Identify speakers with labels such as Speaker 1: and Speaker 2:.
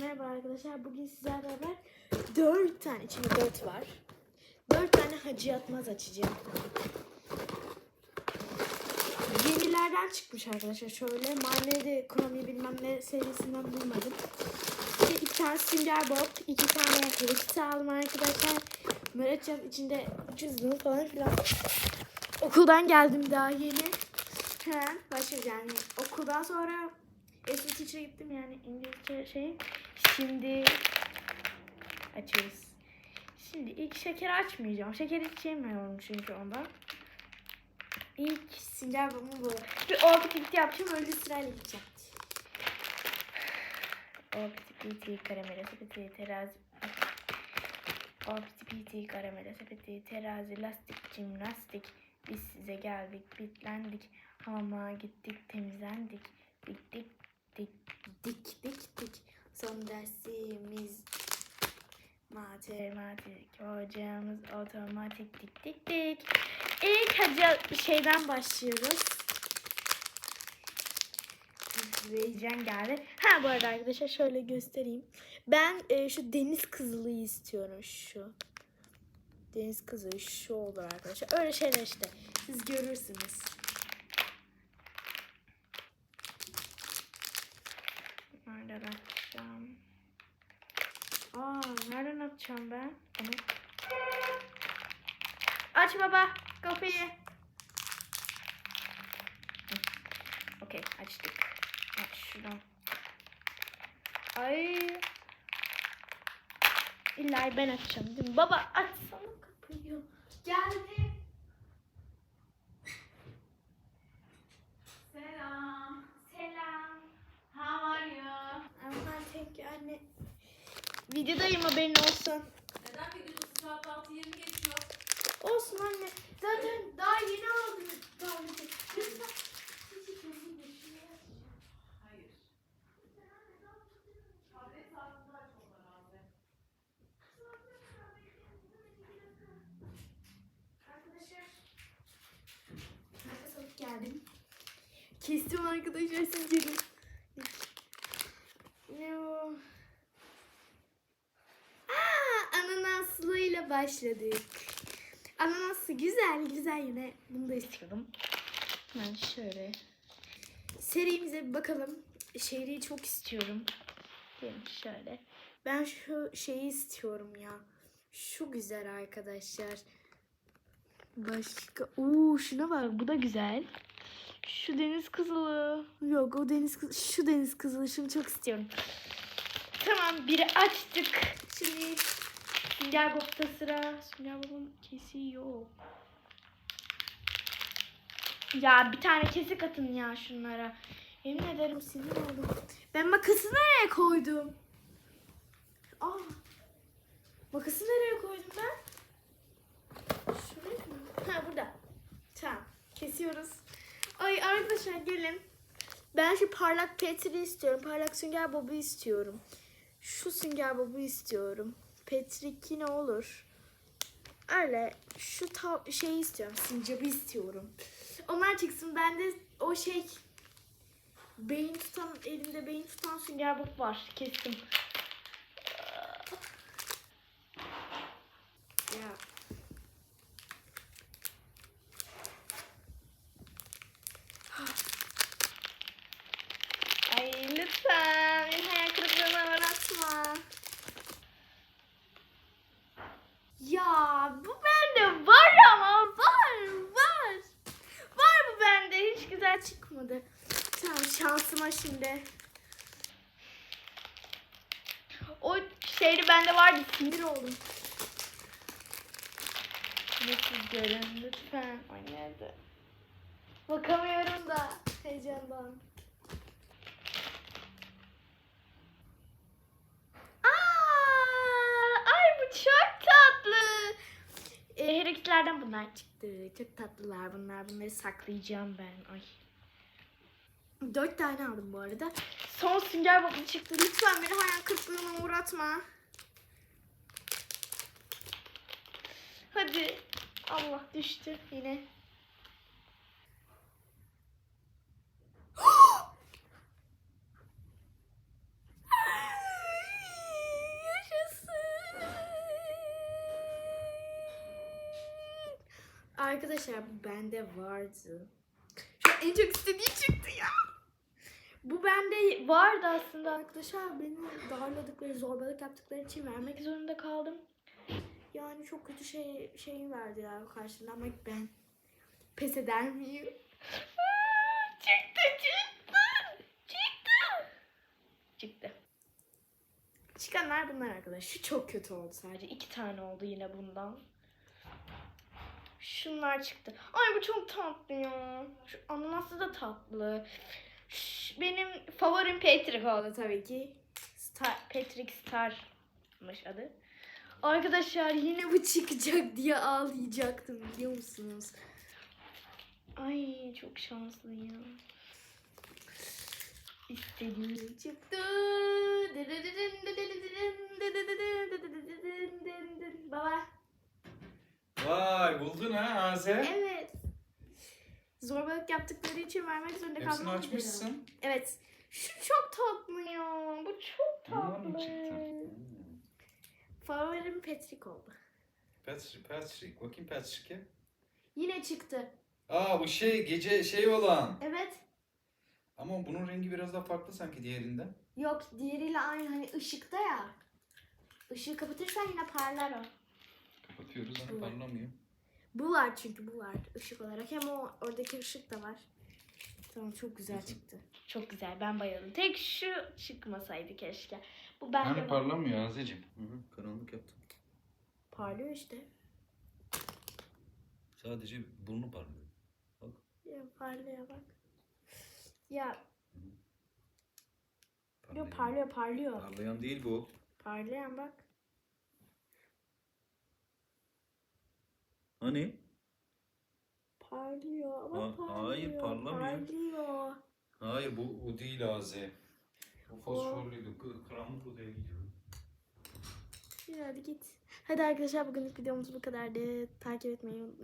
Speaker 1: merhaba arkadaşlar. Bugün sizlerle beraber 4 tane, içinde 4 var. 4 tane hacı yatmaz açacağım. Yenilerden çıkmış arkadaşlar. Şöyle Marneli Kromi bilmem ne serisinden bulmadım. Bir iki tane Sünger Bob, iki tane Hello Kitty aldım arkadaşlar. Müreccep içinde cüzdanı falan filan. Okuldan geldim daha yeni. Hemen başlayacağım. Yani okuldan sonra Teacher'a gittim yani İngilizce şey. Şimdi açıyoruz. Şimdi ilk şeker açmayacağım. Şeker hiç yemiyorum çünkü ondan. İlk singer babamı bu. Bir orbit bitti yapacağım öyle sırayla gideceğim. Orbit bitti karamele sepeti terazi. Orbit bitti karamele sepeti terazi lastik jimnastik. Biz size geldik bitlendik. Hamama gittik temizlendik. Dik dik dik dik dik. Son dersimiz matematik. Hocamız otomatik dik dik dik. İlk hadi şeyden başlıyoruz. Heyecan geldi. Ha bu arada arkadaşlar şöyle göstereyim. Ben e, şu deniz kızılıyı istiyorum şu. Deniz kızılı şu olur arkadaşlar. Öyle şeyler işte. Siz görürsünüz. Nereden açacağım? Aa, nereden açacağım ben? Onu... Aç baba kapıyı. Okey açtık. Aç şuradan. Ay. İlla ben açacağım değil mi? Baba açsana kapıyı. Kestim arkadaşlar zinciri. Ne o? Aa, ananaslıyla başladık. Ananaslı güzel güzel yine. Bunu da istiyorum. Ben şöyle. Serimize bir bakalım. Şehriyi çok istiyorum. Gelin şöyle. Ben şu şeyi istiyorum ya. Şu güzel arkadaşlar. Başka. Oo şuna bak bu da güzel. Şu deniz kızılı. Yok o deniz kızılı. Şu deniz kızılı şunu çok istiyorum. Tamam biri açtık. Şimdi Sünger Bob'da sıra. Sünger Bob'un kesi yok. Ya bir tane kesik atın ya şunlara. Yemin ederim sinir oldum. Ben makası nereye koydum? Aa. Makası nereye koydum ben? Şuraya mı? Ha burada. Tamam. Kesiyoruz. Ay arkadaşlar gelin. Ben şu parlak Petri istiyorum. Parlak sünger bobu istiyorum. Şu sünger bobu istiyorum. Petriki ne olur? Öyle şu ta- şeyi istiyorum. Sincapı istiyorum. Onlar çıksın. Bende o şey beyin tutan elimde beyin tutan sünger bob var. Kestim. Ya. Ay lütfen beni hayal kırıklığına uğratma. Ya bu bende var ama var var. Var bu bende hiç güzel çıkmadı. Tamam şansıma şimdi. O şeyli bende vardı sinir oldum. Siz görün lütfen. Ay nerede? Bakamıyorum da heyecandan. Aa, ay bu çok tatlı. E, hareketlerden bunlar çıktı. Çok tatlılar bunlar. Bunları saklayacağım ben. Ay. Dört tane aldım bu arada. Son sünger bobu çıktı. Lütfen beni hayal kırıklığına uğratma. Hadi. Allah düştü yine. Arkadaşlar bu bende vardı. Şu en çok istediğim çıktı ya. Bu bende vardı aslında arkadaşlar. Beni darladıkları, zorbalık yaptıkları için vermek zorunda kaldım. Yani çok kötü şey şey verdiler karşılığında ama ben pes eder miyim? Çıktı çıktı. Çıktı. Çıktı. Çıkanlar bunlar arkadaşlar. Şu çok kötü oldu sadece. iki tane oldu yine bundan. Şunlar çıktı. Ay bu çok tatlı ya. Şu ananaslı da tatlı. Şş, benim favorim Patrick oldu tabii ki. Star, Patrick Star'mış adı. Arkadaşlar yine bu çıkacak diye ağlayacaktım biliyor musunuz? Ay çok şanslıyım. İstediğim çıktı.
Speaker 2: Buldun ha Aze.
Speaker 1: Evet. Zorbalık yaptıkları için vermek zorunda kaldım.
Speaker 2: Hepsini açmışsın.
Speaker 1: Evet. Şu çok tatlı ya. Bu çok tatlı.
Speaker 2: çıktı? Hmm.
Speaker 1: Favorim Patrick oldu.
Speaker 2: Patrick, Patrick. Bakayım Patrick'e.
Speaker 1: Yine çıktı.
Speaker 2: Aa bu şey gece şey olan.
Speaker 1: Evet.
Speaker 2: Ama bunun rengi biraz daha farklı sanki diğerinden.
Speaker 1: Yok diğeriyle aynı hani ışıkta ya. Işığı kapatırsan yine parlar o.
Speaker 2: Kapatıyoruz ama parlamıyor.
Speaker 1: Bu var çünkü bu var ışık olarak. Hem o oradaki ışık da var. Tamam çok güzel çıktı. Çok güzel ben bayıldım. Tek şu çıkmasaydı keşke. Bu bende
Speaker 2: Hani
Speaker 1: var.
Speaker 2: parlamıyor Aze'cim. Hı hı, karanlık yaptım.
Speaker 1: Parlıyor işte.
Speaker 2: Sadece burnu parlıyor.
Speaker 1: Ya parlıyor bak. Ya yok parlıyor parlıyor.
Speaker 2: Parlayan değil bu.
Speaker 1: Parlayan bak.
Speaker 2: Hani?
Speaker 1: Parlıyor ama
Speaker 2: Ha-
Speaker 1: parlıyor.
Speaker 2: hayır, parlamıyor.
Speaker 1: Parlıyor.
Speaker 2: Hayır bu o değil Aze. O fosforluydu. Karanlık odaya gidiyor.
Speaker 1: Hadi git. Hadi arkadaşlar bugünlük videomuz bu kadardı. Takip etmeyi unutmayın.